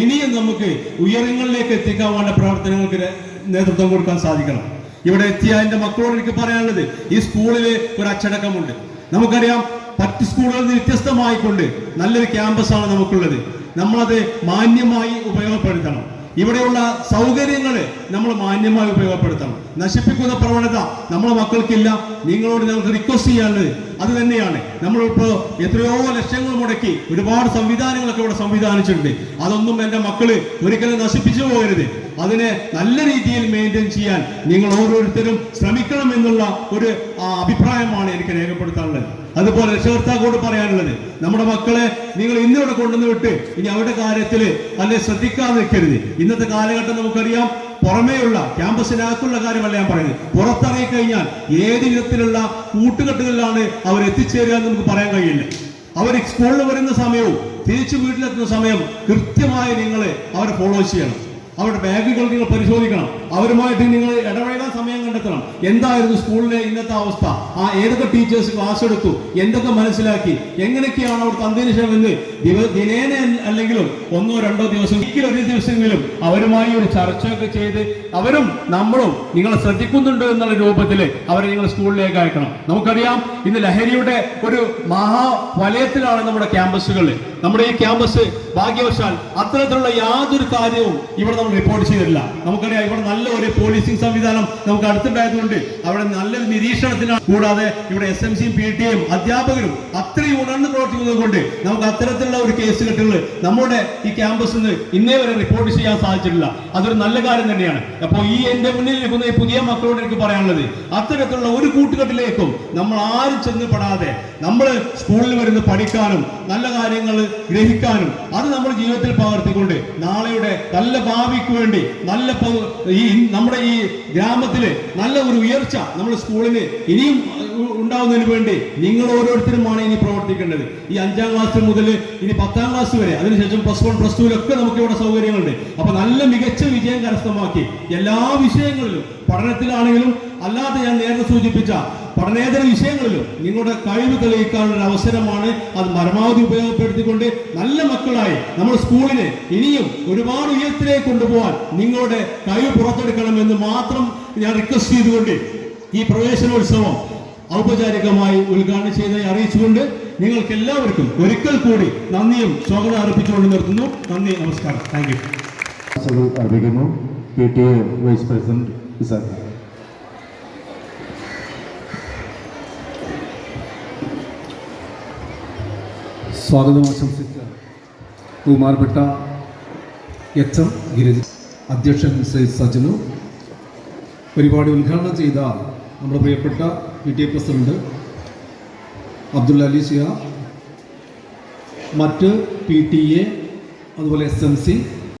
ഇനിയും നമുക്ക് ഉയരങ്ങളിലേക്ക് എത്തിക്കാൻ വേണ്ട പ്രവർത്തനങ്ങൾക്ക് നേതൃത്വം കൊടുക്കാൻ സാധിക്കണം. ഇവിടെ എത്തിയ എന്റെ മക്കളോട് എനിക്ക് പറയാനുള്ളത് ഈ സ്കൂളിൽ ഒരു അച്ചടക്കമുണ്ട്. നമുക്കറിയാം മറ്റ് സ്കൂളുകളിൽ നിന്ന് വ്യത്യസ്തമായിക്കൊണ്ട് നല്ലൊരു ക്യാമ്പസാണ് നമുക്കുള്ളത്. നമ്മളത് മാന്യമായി ഉപയോഗപ്പെടുത്തണം. ഇവിടെയുള്ള സൗകര്യങ്ങളെ നമ്മൾ മാന്യമായി ഉപയോഗപ്പെടുത്തണം. നശിപ്പിക്കുന്ന പ്രവണത നമ്മളെ മക്കൾക്കില്ല. നിങ്ങളോട് ഞങ്ങൾക്ക് റിക്വസ്റ്റ് ചെയ്യാനുള്ളത് അത് തന്നെയാണ്. നമ്മളിപ്പോ എത്രയോ ലക്ഷങ്ങൾ മുടക്കി ഒരുപാട് സംവിധാനങ്ങളൊക്കെ ഇവിടെ സംവിധാനിച്ചിട്ടുണ്ട്. അതൊന്നും എന്റെ മക്കൾ ഒരിക്കലും നശിപ്പിച്ചു പോകരുത്. അതിനെ നല്ല രീതിയിൽ മെയിന്റെയിൻ ചെയ്യാൻ നിങ്ങൾ ഓരോരുത്തരും ശ്രമിക്കണം എന്നുള്ള ഒരു അഭിപ്രായമാണ് എനിക്ക് രേഖപ്പെടുത്താനുള്ളത്. അതുപോലെ രക്ഷകർത്താക്കോട് പറയാനുള്ളത് നമ്മുടെ മക്കളെ നിങ്ങൾ ഇന്നിവിടെ കൊണ്ടുവന്ന് വിട്ട് ഇനി അവരുടെ കാര്യത്തിൽ അല്ലെ ശ്രദ്ധിക്കാതെ നിൽക്കരുത്. ഇന്നത്തെ കാലഘട്ടം നമുക്കറിയാം പുറമേയുള്ള ക്യാമ്പസിനകത്തുള്ള കാര്യമല്ല ഞാൻ പറയുന്നത്. പുറത്തിറങ്ങി കഴിഞ്ഞാൽ ഏത് വിധത്തിലുള്ള കൂട്ടുകെട്ടുകളിലാണ് അവർ എത്തിച്ചേരുക എന്ന് നമുക്ക് പറയാൻ കഴിയില്ല. അവർ സ്കൂളിൽ വരുന്ന സമയവും തിരിച്ചു വീട്ടിലെത്തുന്ന സമയം കൃത്യമായി നിങ്ങൾ അവരെ ഫോളോ ചെയ്യണം. അവരുടെ ബാഗുകൾ നിങ്ങൾ പരിശോധിക്കണം. അവരുമായിട്ട് നിങ്ങൾ ഇടപഴകാൻ സമയം കണ്ടെത്തണം എന്തായിരുന്നു സ്കൂളിലെ ഇന്നത്തെ അവസ്ഥ? ആ ഏതൊക്കെ ടീച്ചേഴ്സ് ക്ലാസ് എടുത്തു? എന്തൊക്കെ മനസ്സിലാക്കി? എങ്ങനെയൊക്കെയാണ് അവർ തന്നതിന് എന്ന് ദിനേന അല്ലെങ്കിലും ഒന്നോ രണ്ടോ ദിവസം ഒരു ദിവസമെങ്കിലും അവരുമായി ഒരു ചർച്ചയൊക്കെ ചെയ്ത് അവരും നമ്മളും നിങ്ങളെ ശ്രദ്ധിക്കുന്നുണ്ട് എന്നുള്ള രൂപത്തിൽ അവരെ നിങ്ങൾ സ്കൂളിലേക്ക് അയക്കണം. നമുക്കറിയാം ഇന്ന് ലഹരിയുടെ ഒരു മഹാ വലയത്തിലാണ് നമ്മുടെ ക്യാമ്പസുകൾ. നമ്മുടെ ഈ ക്യാമ്പസ് ഭാഗ്യവശാൽ അത്തരത്തിലുള്ള യാതൊരു കാര്യവും ഇവിടെ നമ്മൾ റിപ്പോർട്ട് ചെയ്തിട്ടില്ല. നമുക്കറിയാം ഇവിടെ നല്ല ഒരു പോലീസിംഗ് സംവിധാനം നമുക്ക് അടുത്തുണ്ടായതുകൊണ്ട് അവിടെ നല്ലൊരു നിരീക്ഷണത്തിനാണ് കൂടാതെ ഇവിടെ എസ് എം സിയും പി ടി എയും അധ്യാപകരും അത്രയും ഉണർന്ന് പ്രവർത്തിക്കുന്നത് കൊണ്ട് നമുക്ക് അത്തരത്തിലുള്ള ഒരു കേസ് കെട്ടുകൾ നമ്മുടെ ഈ ക്യാമ്പസിൽ നിന്ന് ഇന്നേ വരെ റിപ്പോർട്ട് ചെയ്യാൻ സാധിച്ചിട്ടില്ല. അതൊരു നല്ല കാര്യം തന്നെയാണ്. അപ്പോൾ ഈ എന്റെ മുന്നിൽ നിൽക്കുന്ന ഈ പുതിയ മക്കളോട് എനിക്ക് പറയാനുള്ളത് അത്തരത്തിലുള്ള ഒരു കൂട്ടുകെട്ടിലേക്കും നമ്മൾ ആരും ചെന്ന് പെടാതെ നമ്മൾ സ്കൂളിൽ വരുന്ന പഠിക്കാനും നല്ല കാര്യങ്ങൾ ഗ്രഹിക്കാനും അത് നമ്മൾ ജീവിതത്തിൽ പകർത്തിക്കൊണ്ട് നാളെയുടെ നല്ല ഭാവിക്ക് വേണ്ടി നല്ല ഈ നമ്മുടെ ഈ ഗ്രാമത്തിൽ നല്ല ഒരു ഉയർച്ച നമ്മുടെ സ്കൂളിന് ഇനിയും ഉണ്ടാവുന്നതിന് വേണ്ടി നിങ്ങൾ ഓരോരുത്തരുമാണ് ഇനി പ്രവർത്തിക്കേണ്ടത്. ഈ അഞ്ചാം ക്ലാസ് മുതൽ ഇനി പത്താം ക്ലാസ് വരെ. അതിനുശേഷം പ്ലസ് വൺ പ്ലസ് ടുവിലൊക്കെ നമുക്ക് ഇവിടെ സൗകര്യങ്ങളുണ്ട്. അപ്പൊ നല്ല മികച്ച വിജയം കരസ്ഥമാക്കി എല്ലാ വിഷയങ്ങളിലും പഠനത്തിലാണെങ്കിലും അല്ലാതെ ഞാൻ നേരത്തെ സൂചിപ്പിച്ച പഠനേതര വിഷയങ്ങളിലും നിങ്ങളുടെ കഴിവ് തെളിയിക്കാനുള്ള അവസരമാണ് അത് പരമാവധി ഉപയോഗപ്പെടുത്തിക്കൊണ്ട് നല്ല മക്കളായി നമ്മുടെ സ്കൂളിനെ ഇനിയും ഒരുപാട് ഉയരത്തിലേക്ക് കൊണ്ടുപോകാൻ നിങ്ങളുടെ കഴിവ് പുറത്തെടുക്കണമെന്ന് മാത്രം ഞാൻ റിക്വസ്റ്റ് ചെയ്തുകൊണ്ട് ഈ പ്രവേശനോത്സവം ഔപചാരികമായി ഉദ്ഘാടനം ചെയ്തതായി അറിയിച്ചുകൊണ്ട് നിങ്ങൾക്ക് എല്ലാവർക്കും ഒരിക്കൽ കൂടി നന്ദിയും സ്വാഗതം അർപ്പിച്ചുകൊണ്ട് നിർത്തുന്നു. നന്ദി നമസ്കാരം. താങ്ക് യു അർപ്പിക്കുന്നു. P T A vice president Ishaq സ്വാഗതം ആശംസിച്ച കുമാർപെട്ട എച്ച് എം ഗിരിജ് അധ്യക്ഷൻ ശ്രീ സജനു പരിപാടി ഉദ്ഘാടനം ചെയ്ത നമ്മുടെ പ്രിയപ്പെട്ട P T A president Abdul Ali Shiya മറ്റ് പി ടി എ അതുപോലെ എസ് എം സി